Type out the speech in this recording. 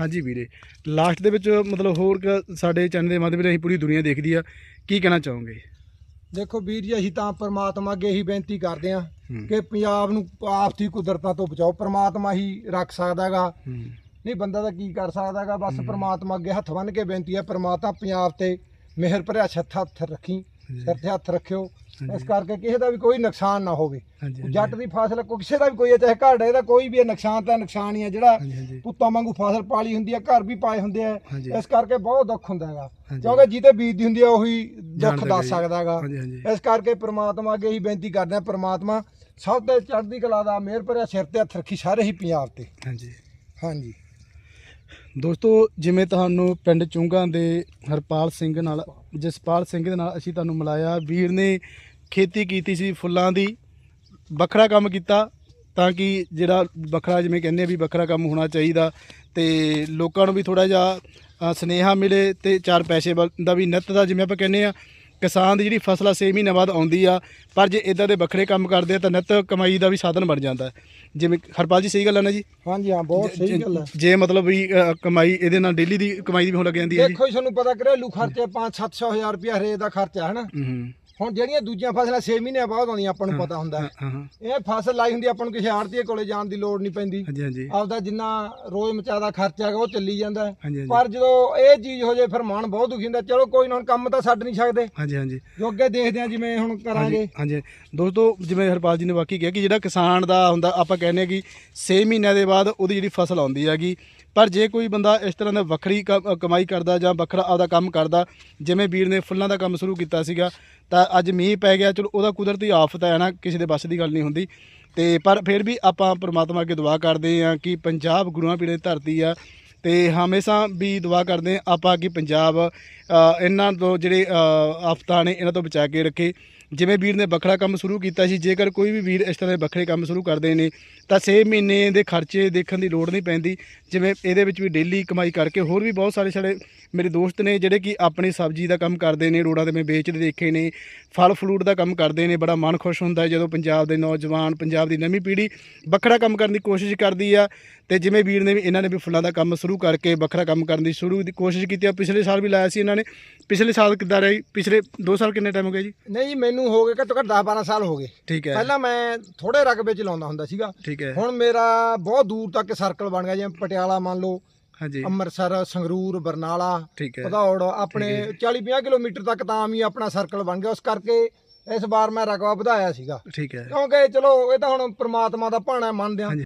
ਹਾਂਜੀ ਵੀਰੇ। ਲਾਸਟ ਦੇ ਵਿੱਚ ਮਤਲਬ ਹੋਰ ਕ- ਸਾਡੇ ਚੈਨਲ ਦੇ ਮਾਧਿਅਮ ਰਾਹੀਂ ਪੂਰੀ ਦੁਨੀਆ ਦੇਖਦੀ ਆ ਕੀ ਕਹਿਣਾ ਚਾਹੋਗੇ? ਦੇਖੋ ਵੀਰ ਜੀ ਅਸੀਂ ਤਾਂ ਪ੍ਰਮਾਤਮਾ ਅੱਗੇ ਇਹੀ ਬੇਨਤੀ ਕਰਦੇ ਹਾਂ ਹੂੰ। ਕਿ ਪੰਜਾਬ ਨੂੰ ਆਫਤੀ ਕੁਦਰਤਾਂ ਤੋਂ ਬਚਾਓ। ਪ੍ਰਮਾਤਮਾ ਹੀ ਰੱਖ ਸਕਦਾਗਾ ਹੂੰ। ਨਹੀਂ ਬੰਦਾ ਤਾਂ ਕੀ ਕਰ ਸਕਦਾਗਾ ਬਸ ਪ੍ਰਮਾਤਮਾ ਅੱਗੇ ਹੱਥ ਬੰਨ ਕੇ ਬੇਨਤੀ ਹੈ ਪ੍ਰਮਾਤਮਾ ਪੰਜਾਬ ਤੇ ਮਿਹਰ ਭਰਿਆ ਛੱਥ ਹੱਥ ਰੱਖੀ ਸਿਰ ਤੇ ਹੱਥ ਰੱਖਿਓ। ਇਸ ਕਰਕੇ ਕਿਸੇ ਦਾ ਵੀ ਕੋਈ ਨੁਕਸਾਨ ਨਾ ਹੋਵੇ। ਜੱਟ ਦੀ ਫਸਲ ਕੋਈ ਕਿਸੇ ਦਾ ਵੀ ਕੋਈ ਚਾਹੇ ਘਰ ਇਹਦਾ ਕੋਈ ਵੀ ਨੁਕਸਾਨ ਤਾਂ ਨੁਕਸਾਨ ਹੀ ਹੈ। ਜਿਹੜਾ ਪੁੱਤਾਂ ਵਾਂਗੂ ਫਸਲ ਪਾਲੀ ਹੁੰਦੀ ਹੈ ਘਰ ਵੀ ਪਾਏ ਹੁੰਦੇ ਆ। ਇਸ ਕਰਕੇ ਬਹੁਤ ਦੁੱਖ ਹੁੰਦਾ ਹੈਗਾ। ਕਿਉਂਕਿ ਜਿਹਤੇ ਬੀਤਦੀ ਹੁੰਦੀ ਹੈ ਉਹੀ ਦੁੱਖ ਦੱਸ। ਸਕਦਾ ਹੈਗਾ। ਇਸ ਕਰਕੇ ਪ੍ਰਮਾਤਮਾ ਅੱਗੇ ਹੀ ਬੇਨਤੀ ਕਰਦੇ ਆ ਪ੍ਰਮਾਤਮਾ ਸਭ ਤੇ ਚੜ੍ਹਦੀ ਕਲਾ ਦਾ ਮਿਹਰ ਭਰਿਆ ਸਿਰ ਤੇ ਹੱਥ ਰੱਖੀ ਸਾਰੇ ਹੀ ਪੰਜਾਬ ਤੇ। ਹਾਂਜੀ। ਹਾਂਜੀ। ਦੋਸਤੋ ਜਿਵੇਂ ਤੁਹਾਨੂੰ ਪਿੰਡ ਚੁੰਗਾ ਦੇ ਹਰਪਾਲ ਸਿੰਘ ਨਾਲ ਜਸਪਾਲ ਸਿੰਘ ਦੇ ਨਾਲ ਅਸੀਂ ਤੁਹਾਨੂੰ ਮਿਲਾਇਆ। ਵੀਰ ਨੇ ਖੇਤੀ ਕੀਤੀ ਸੀ ਫੁੱਲਾਂ ਦੀ ਵੱਖਰਾ ਕੰਮ ਕੀਤਾ ਤਾਂ ਕਿ ਜਿਹੜਾ ਵੱਖਰਾ ਜਿਵੇਂ ਕਹਿੰਦੇ ਆ ਵੀ ਵੱਖਰਾ ਕੰਮ ਹੋਣਾ ਚਾਹੀਦਾ ਤੇ ਲੋਕਾਂ ਨੂੰ ਵੀ ਥੋੜਾ ਜਿਹਾ ਸੁਨੇਹਾ ਮਿਲੇ ਤੇ ਚਾਰ ਪੈਸੇ ਦਾ ਵੀ ਨਿੱਤ ਦਾ ਜਿਵੇਂ ਆਪਾਂ ਕਹਿੰਦੇ ਆ ਕਿਸਾਨ ਦੀ ਜਿਹੜੀ ਫਸਲ ਆ 6 ਮਹੀਨੇ ਬਾਅਦ ਆਉਂਦੀ ਆ ਪਰ ਜੇ ਇਦਾਂ ਦੇ ਵੱਖਰੇ ਕੰਮ ਕਰਦੇ ਆ ਤਾਂ ਨਿੱਤ ਕਮਾਈ ਦਾ ਵੀ ਸਾਧਨ ਬਣ ਜਾਂਦਾ। ਜਿਵੇਂ ਹਰਪਾਲ ਜੀ ਸਹੀ ਗੱਲ ਹੈ ਨਾ ਜੀ? ਹਾਂਜੀ ਹਾਂ ਬਹੁਤ ਸਹੀ ਗੱਲ ਹੈ ਜੇ ਮਤਲਬ ਵੀ ਕਮਾਈ ਇਹਦੇ ਨਾਲ ਡੇਲੀ ਦੀ ਕਮਾਈ ਦੀ ਵੀ ਹੋਣ ਲੱਗ ਜਾਂਦੀ ਹੈ ਜੀ। ਦੇਖੋ ਜੀ ਤੁਹਾਨੂੰ ਪਤਾ ਘਰੇਲੂ ਖਰਚੇ 5-700 ਹਜ਼ਾਰ ਰੁਪਇਆ ਹਰੇ ਦਾ ਖਰਚਾ ਹੈ ਨਾ। ਹੁਣ ਜਿਹੜੀਆਂ ਦੂਜੀਆਂ ਫਸਲਾਂ 6 ਮਹੀਨਿਆਂ ਬਾਅਦ ਆਉਂਦੀਆਂ ਆਪਾਂ ਨੂੰ ਪਤਾ ਹੁੰਦਾ ਹੈ। ਹਾਂ ਹਾਂ ਇਹ ਫਸਲ ਲਾਈ ਹੁੰਦੀ ਆਪਾਂ ਨੂੰ ਕਿਸੇ ਆੜਤੀਏ ਕੋਲੇ ਜਾਣ ਦੀ ਲੋੜ ਨਹੀਂ ਪੈਂਦੀ। ਹਾਂਜੀ ਹਾਂਜੀ। ਆਪਦਾ ਜਿੰਨਾ ਰੋਜ਼ ਮਚਾਦਾ ਖਰਚਾ ਹੈਗਾ ਉਹ ਚੱਲੀ ਜਾਂਦਾ ਹੈ। ਹਾਂਜੀ ਹਾਂਜੀ। ਪਰ ਜਦੋਂ ਇਹ ਚੀਜ਼ ਹੋ ਜਾਏ ਫਿਰ ਮਨ ਬਹੁਤ ਦੁਖੀ ਹੁੰਦਾ। ਚਲੋ ਕੋਈ ਨਾ ਹੁਣ ਕੰਮ ਤਾਂ ਛੱਡ ਨਹੀਂ ਸਕਦੇ। ਹਾਂਜੀ ਹਾਂਜੀ। ਜੋ ਅੱਗੇ ਦੇਖਦੇ ਆ ਜਿਵੇਂ ਹੁਣ ਕਰਾਂਗੇ। ਹਾਂਜੀ। ਹਾਂਜੀ ਦੋਸਤੋ ਜਿਵੇਂ ਹਰਪਾਲ ਜੀ ਨੇ ਵਾਕਈ ਕਿਹਾ ਕਿ ਜਿਹੜਾ ਕਿਸਾਨ ਦਾ ਹੁੰਦਾ ਆਪਾਂ ਕਹਿੰਦੇ ਆ ਕਿ 6 ਮਹੀਨਿਆਂ ਦੇ ਬਾਅਦ ਉਹਦੀ ਜਿਹੜੀ ਫਸਲ ਆਉਂਦੀ ਹੈਗੀ ਪਰ ਜੇ ਕੋਈ ਬੰਦਾ ਇਸ ਤਰ੍ਹਾਂ ਦਾ ਵੱਖਰੀ ਕ- ਕਮਾਈ ਕਰਦਾ ਜਾਂ ਵੱਖਰਾ ਆਪਦਾ ਕੰਮ ਕਰਦਾ, ਜਿਵੇਂ ਵੀਰ ਨੇ ਫੁੱਲਾਂ ਦਾ ਕੰਮ ਸ਼ੁਰੂ ਕੀਤਾ ਸੀਗਾ, ਤਾਂ ਅੱਜ ਮੀਂਹ ਪੈ ਗਿਆ, ਚਲੋ ਉਹਦਾ ਕੁਦਰਤੀ ਆਫਤ ਹੈ ਨਾ, ਕਿਸੇ ਦੇ ਵੱਸ ਦੀ ਗੱਲ ਨਹੀਂ ਹੁੰਦੀ। ਤੇ ਪਰ ਫਿਰ ਵੀ ਆਪਾਂ ਪ੍ਰਮਾਤਮਾ ਅੱਗੇ ਦੁਆ ਕਰਦੇ ਹਾਂ ਕਿ ਪੰਜਾਬ ਗੁਰੂਆਂ ਪੀੜੇ ਧਰਤੀ ਆ ਤੇ ਹਮੇਸ਼ਾ ਵੀ ਦੁਆ ਕਰਦੇ ਹਾਂ ਆਪਾਂ ਕਿ ਪੰਜਾਬ ਇਹਨਾਂ ਤੋਂ ਜਿਹੜੇ ਆਫਤਾਂ ਨੇ ਇਹਨਾਂ ਤੋਂ ਬਚਾ ਕੇ ਰੱਖੇ। ਜਿਵੇਂ ਵੀਰ ਨੇ ਵੱਖਰਾ ਕੰਮ ਸ਼ੁਰੂ ਕੀਤਾ ਸੀ, ਜੇਕਰ ਕੋਈ ਵੀ ਵੀਰ ਇਸ ਤਰ੍ਹਾਂ ਦੇ ਵੱਖਰੇ ਕੰਮ ਸ਼ੁਰੂ ਕਰਦੇ ਨੇ, ਤਾਂ 6 ਮਹੀਨੇ ਦੇ ਖਰਚੇ ਦੇਖਣ ਦੀ ਲੋੜ ਨਹੀਂ ਪੈਂਦੀ। ਜਿਵੇਂ ਇਹਦੇ ਵਿੱਚ ਵੀ ਡੇਲੀ ਕਮਾਈ ਕਰਕੇ ਹੋਰ ਵੀ ਬਹੁਤ ਸਾਰੇ ਸਾਡੇ ਮੇਰੇ ਦੋਸਤ ਨੇ ਜਿਹੜੇ ਕਿ ਆਪਣੀ ਸਬਜ਼ੀ ਦਾ ਕੰਮ ਕਰਦੇ ਨੇ ਰੋਡਾਂ ਤੇ ਮੈਂ ਵੇਚਦੇ ਦੇਖੇ ਨੇ ਫਲ ਫਰੂਟ ਦਾ ਕੰਮ ਕਰਦੇ ਨੇ ਬੜਾ ਮਨ ਖੁਸ਼ ਹੁੰਦਾ ਹੈ ਜਦੋਂ ਪੰਜਾਬ ਦੇ ਨੌਜਵਾਨ ਪੰਜਾਬ ਦੀ ਨਵੀਂ ਪੀੜ੍ਹੀ ਵੱਖਰਾ ਕੰਮ ਕਰਨ ਦੀ ਕੋਸ਼ਿਸ਼ ਕਰਦੀ ਆ ਤੇ ਜਿਵੇਂ ਵੀਰ ਨੇ ਵੀ ਇਹਨਾਂ ਨੇ ਵੀ ਫੁੱਲਾਂ ਦਾ ਕੰਮ ਸ਼ੁਰੂ ਕਰਕੇ ਵੱਖਰਾ ਕੰਮ ਕਰਨ ਦੀ ਸ਼ੁਰੂ ਦੀ ਕੋਸ਼ਿਸ਼ ਕੀਤੀ ਆ। ਪਿਛਲੇ ਸਾਲ ਵੀ ਲਾਇਆ ਸੀ ਇਹਨਾਂ ਨੇ। ਪਿਛਲੇ ਸਾਲ ਕਿੱਦਾਂ ਰਹੀ? ਪਿਛਲੇ 2 ਸਾਲ ਕਿੰਨੇ ਟਾਈਮ ਹੋ ਗਿਆ ਜੀ? ਨਹੀਂ ਜੀ ਮੈਨੂੰ ਹੋ ਗਏ ਘੱਟੋ ਘੱਟ 10 12 ਸਾਲ ਹੋ ਗਏ। ਠੀਕ ਹੈ। ਪਹਿਲਾਂ ਮੈਂ ਥੋੜੇ ਰਕਬੇ ਚ ਲਾਉਂਦਾ ਹੁੰਦਾ ਸੀਗਾ। ਠੀਕ ਹੈ। ਹੁਣ ਮੇਰਾ ਬਹੁਤ ਦੂਰ ਤੱਕ ਸਰਕਲ ਬਣ ਗਿਆ ਜਿਵੇਂ ਪਟਿਆਲਾ ਮੰਨ ਲਓ ਹਾਂਜੀ। ਅੰਮ੍ਰਿਤਸਰ ਸੰਗਰੂਰ ਬਰਨਾਲਾ ਠੀਕ ਹੈ। ਭਦੌੜ ਆਪਣੇ 40 50 ਕਿਲੋਮੀਟਰ ਤੱਕ ਤਾਂ ਆਮ ਹੀ ਆਪਣਾ ਸਰਕਲ ਬਣ ਗਿਆ। ਉਸ ਕਰਕੇ ਇਸ ਵਾਰ ਮੈਂ ਰਕਬਾ ਵਧਾਇਆ ਸੀਗਾ। ਠੀਕ ਹੈ। ਕਿਉਂਕਿ ਚਲੋ ਇਹ ਤਾਂ ਹੁਣ ਪ੍ਰਮਾਤਮਾ ਦਾ ਭਾਣਾ ਮੰਨਦੇ ਆ ਹਾਂਜੀ।